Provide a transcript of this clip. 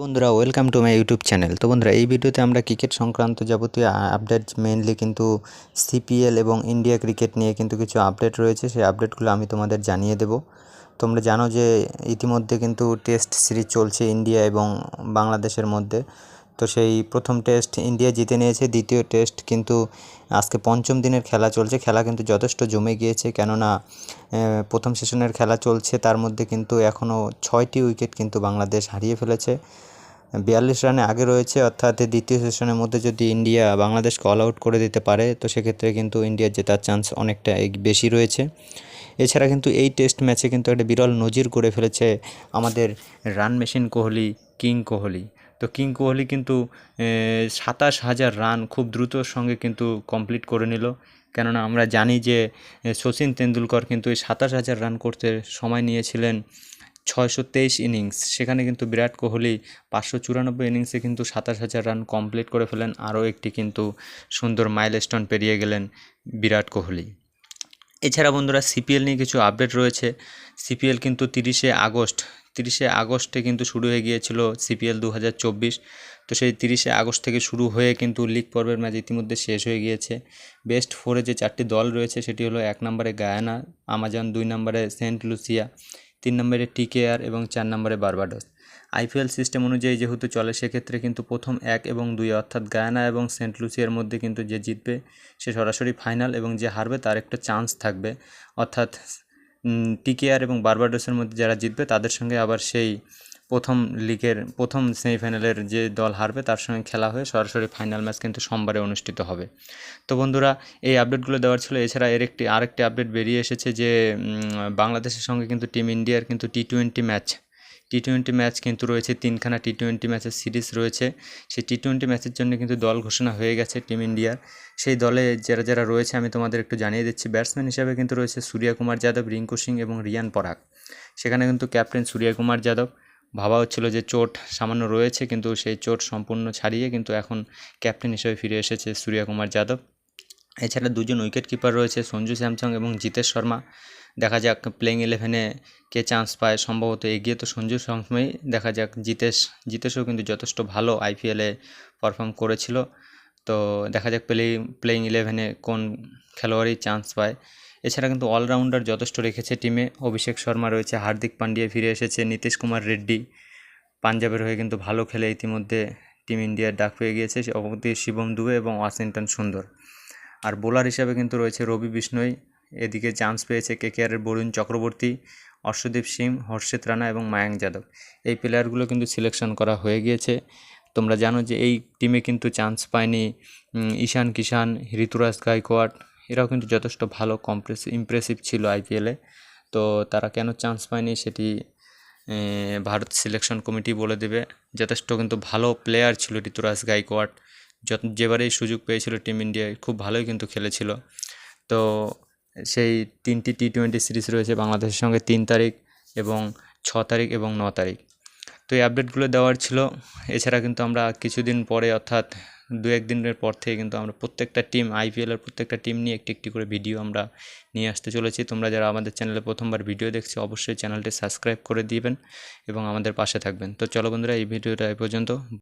বন্ধুরা welcome to my YouTube channel তো বন্ধুরা, এই ভিডিওতে আমরা ক্রিকেট সংক্রান্ত যাবতীয় আপডেট মেইনলি কিন্তু সিপিএল এবং ইন্ডিয়া ক্রিকেট নিয়ে কিন্তু কিছু আপডেট রয়েছে। সেই আপডেটগুলো আমি তোমাদের জানিয়ে দেব। তোমরা জানো যে ইতিমধ্যে কিন্তু টেস্ট সিরিজ চলছে ইন্ডিয়া এবং বাংলাদেশের মধ্যে। তো সেই প্রথম টেস্ট ইন্ডিয়া জিতে নিয়েছে, দ্বিতীয় টেস্ট কিন্তু আজকে পঞ্চম দিনের খেলা চলছে। খেলা কিন্তু যথেষ্ট জমে গিয়েছে, কেননা প্রথম সেশনের খেলা চলছে। তার মধ্যে কিন্তু এখনও ছয়টি উইকেট কিন্তু বাংলাদেশ হারিয়ে ফেলেছে। বিয়াল্লিশ রানে আগে রয়েছে, অর্থাৎ দ্বিতীয় সেশনের মধ্যে যদি ইন্ডিয়া বাংলাদেশকে অল আউট করে দিতে পারে, তো সেক্ষেত্রে কিন্তু ইন্ডিয়ার জেতার চান্স অনেকটা বেশি রয়েছে। এছাড়া কিন্তু এই টেস্ট ম্যাচে কিন্তু একটা বিরল নজির করে ফেলেছে আমাদের run machine Kohli king Kohli. তো কিং কোহলি কিন্তু সাতাশ হাজার রান খুব দ্রুতর সঙ্গে কিন্তু কমপ্লিট করে নিল। কেননা আমরা জানি যে সচিন তেন্ডুলকর কিন্তু এই সাতাশ হাজার রান করতে সময় নিয়েছিলেন ছয়শো তেইশ ইনিংস। সেখানে কিন্তু বিরাট কোহলি পাঁচশো চুরানব্বই ইনিংসে কিন্তু সাতাশ হাজার রান কমপ্লিট করে ফেলেন। আরও একটি কিন্তু সুন্দর মাইলস্টোন পেরিয়ে গেলেন বিরাট কোহলি। এছাড়া বন্ধুরা সিপিএল নিয়ে কিছু আপডেট রয়েছে। সিপিএল কিন্তু তিরিশে আগস্ট, তিরিশে আগস্টে কিন্তু শুরু হয়ে গিয়েছিল সিপিএল দু হাজার চব্বিশ। তো সেই তিরিশে আগস্ট থেকে শুরু হয়ে কিন্তু লিগ পর্বের ম্যাচ ইতিমধ্যে শেষ হয়ে গিয়েছে। বেস্ট ফোরে যে চারটি দল রয়েছে সেটি হলো এক নম্বরে গায়ানা, আমাজন দুই নম্বরে সেন্ট লুসিয়া, তিন নম্বরে টিকেআর এবং চার নম্বরে বারবাডোস। আইপিএল সিস্টেম অনুযায়ী যেহেতু চলে, সেক্ষেত্রে কিন্তু প্রথম এক এবং দুই অর্থাৎ গায়ানা এবং সেন্ট লুসিয়ার মধ্যে কিন্তু যে জিতবে, সে সরাসরি ফাইনাল এবং যে হারবে তার একটা চান্স থাকবে। অর্থাৎ টিকেআর এবং বারবাডোসের মধ্যে যারা জিতবে, তাদের সঙ্গে আবার সেই প্রথম লিগের, প্রথম সেমিফাইনালের যে দল হারবে, তার সঙ্গে খেলা হয়ে সরাসরি ফাইনাল ম্যাচ কিন্তু সোমবারে অনুষ্ঠিত হবে। তো বন্ধুরা, এই আপডেটগুলো দেওয়ার ছিল। এছাড়া এর একটি, আরেকটি আপডেট বেরিয়ে এসেছে যে বাংলাদেশের সঙ্গে কিন্তু টিম ইন্ডিয়ার কিন্তু T twenty match. T twenty match কিন্তু রয়েছে, তিনখানা টি টোয়েন্টি ম্যাচের সিরিজ রয়েছে। সেই টি টোয়েন্টি ম্যাচের জন্য কিন্তু দল ঘোষণা হয়ে গেছে টিম ইন্ডিয়ার সেই দলে যারা যারা রয়েছে, আমি তোমাদের একটু জানিয়ে দিচ্ছি। ব্যাটসম্যান হিসাবে কিন্তু রয়েছে সূর্যা কুমার যাদব, রিঙ্কু সিং এবং রিয়ান পরাগ। সেখানে কিন্তু ক্যাপ্টেন সূর্যা কুমার যাদব। ভাবা হচ্ছিল যে চোট সামান্য রয়েছে, কিন্তু সেই চোট সম্পূর্ণ ছাড়িয়ে কিন্তু এখন ক্যাপ্টেন হিসেবে ফিরে এসেছে সূর্যা কুমার যাদব। এছাড়া দুজন উইকেট কিপার রয়েছে, সঞ্জু স্যামসং এবং জিতেশ শর্মা। দেখা যাক প্লেইং ইলেভেনে কে চান্স পায়। সম্ভবত এগিয়ে তো সঞ্জু সবসময়ই দেখা যাক। জিতেশ, জিতেশও কিন্তু যথেষ্ট ভালো আইপিএলে পারফর্ম করেছিল। তো দেখা যাক প্লে প্লেইং ইলেভেনে কোন খেলোয়াড়ই চান্স পায়। এছাড়া কিন্তু অলরাউন্ডার যথেষ্ট রেখেছে টিমে অভিষেক শর্মা রয়েছে, হার্দিক পান্ডিয়া ফিরে এসেছে, নীতিশ কুমার রেড্ডি পাঞ্জাবের হয়ে কিন্তু ভালো খেলে ইতিমধ্যে টিম ইন্ডিয়ার ডাক পেয়ে গিয়েছে। অবধি শিবম দুবে এবং ওয়াশিংটন সুন্দর। আর বোলার হিসাবে কিন্তু রয়েছে রবি বিষ্ণই। এদিকে চান্স পেয়েছে কেকেআরের বরুণ চক্রবর্তী অর্শদীপ সিং, হর্ষিত রানা এবং মায়াঙ্ক যাদব। এই প্লেয়ারগুলো কিন্তু সিলেকশন করা হয়ে গিয়েছে। তোমরা জানো যে এই টিমে কিন্তু চান্স পায়নি ঈশান কিষান ঋতুরাজ গাইকোয়াড এরাও কিন্তু যথেষ্ট ভালো কম্প্রেস ইমপ্রেসিভ ছিল আইপিএলে তো তারা কেন চান্স পায়নি সেটি ভারত সিলেকশন কমিটি বলে দেবে। যথেষ্ট কিন্তু ভালো প্লেয়ার ছিল ঋতুরাজ গাইকোয়াড যত, যেবারেই সুযোগ পেয়েছিল টিম ইন্ডিয়ায় খুব ভালোই কিন্তু খেলেছিল। তো সেই তিনটি টি টোয়েন্টি সিরিজ রয়েছে বাংলাদেশের সঙ্গে তিন তারিখ এবং ছ তারিখ এবং ন তারিখ। তো এই আপডেটগুলো দেওয়ার ছিল। এছাড়া কিন্তু আমরা কিছুদিন পরে অর্থাৎ দু এক দিনের পর থেকে কিন্তু আমরা প্রত্যেকটা টিম আইপিএলের প্রত্যেকটা টিম নিয়ে একটি একটি করে ভিডিও আমরা নিয়ে আসতে চলেছি। তোমরা যারা আমাদের চ্যানেলে প্রথমবার ভিডিও দেখছ, অবশ্যই চ্যানেলটি সাবস্ক্রাইব করে দিবেন এবং আমাদের পাশে থাকবেন। তো চলো বন্ধুরা, এই ভিডিওটা এই পর্যন্ত।